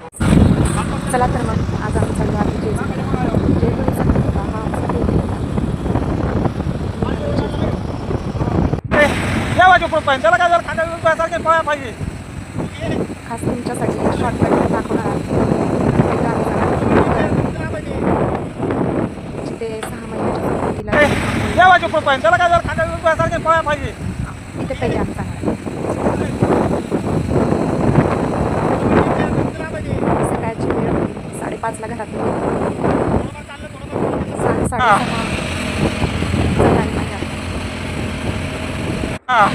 चला तर मग आज आम्ही आमचा त्याला काय जर पाहिजे खास तुमच्यासाठी शॉर्टकट दाखवणार आहे जिथे सहा महिन्याच्या देवाचे कृपा त्याला काय जर पाहिजे इथे पहिले आम्ही जाणार सकाळची वेळ साडेपाचला घरात. साडे. हा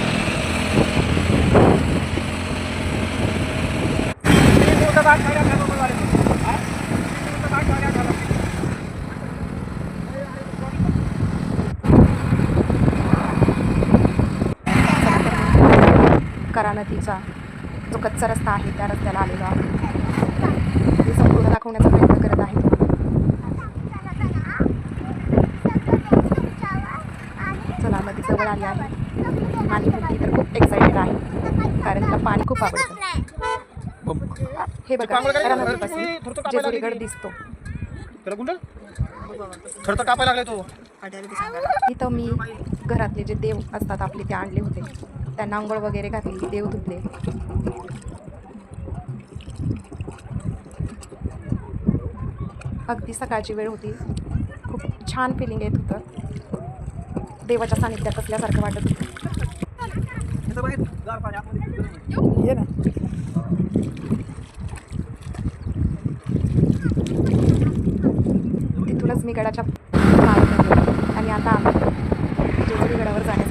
करा नदीचा जो कच्चा रस्ता आहे त्या रस्त्याला आलेलो आहे संपूर्ण दाखवण्याचा प्रयत्न जवळ आली आहे. माझी मुलगी तर खूप एक्साइटेड आहे. कारण तिला पाणी खूप आवडतं. हे बघा जेजुरीगड दिसतो. इथं मी घरातले जे देव असतात आपले ते आणले होते. त्यांना आंघोळ वगैरे घातली देव धुतले. अगदी सकाळची वेळ होती. खूप छान फिलिंग येत होतं. देवाच्या सानिध्यात असल्यासारखं वाटत होतं. ये ना. तिथूनच मी गडाच्या आणि आता आम्ही जेजुरी गडावर जाण्यासाठी